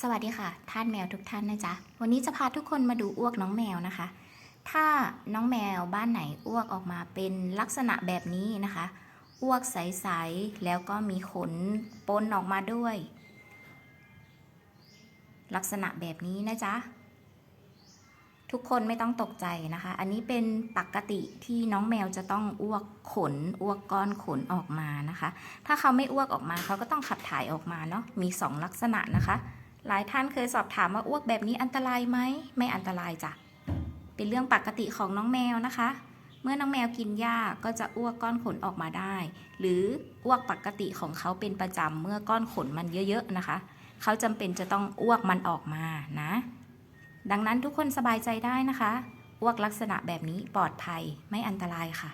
สวัสดีค่ะ ท่านแมวทุกท่านนะจ๊ะ วันนี้จะพาทุกคนมาดูอ้วกน้องแมวนะคะ ถ้าน้องแมวบ้านไหนอ้วกออกมาเป็นลักษณะแบบนี้นะคะ อ้วกใสๆแล้วก็มีขนปนออกมาด้วย ลักษณะแบบนี้นะจ๊ะ ทุกคนไม่ต้องตกใจนะคะ อันนี้เป็นปกติที่น้องแมวจะต้องอ้วกขนอ้วกก้อนขนออกมานะคะ ถ้าเขาไม่อ้วกออกมาเขาก็ต้องขับถ่ายออกมาเนาะ มีสองลักษณะนะคะ หลายท่านเคยสอบถามว่าอ้วกแบบนี้อันตรายไหม ไม่อันตรายจ้ะ เป็นเรื่องปกติของน้องแมวนะคะ เมื่อน้องแมวกินหญ้าก็จะอ้วกก้อนขนออกมาได้ หรืออ้วกปกติของเขาเป็นประจำเมื่อก้อนขนมันเยอะๆนะคะ เขาจำเป็นจะต้องอ้วกมันออกมานะ ดังนั้นทุกคนสบายใจได้นะคะ อ้วกลักษณะแบบนี้ปลอดภัยไม่อันตรายค่ะ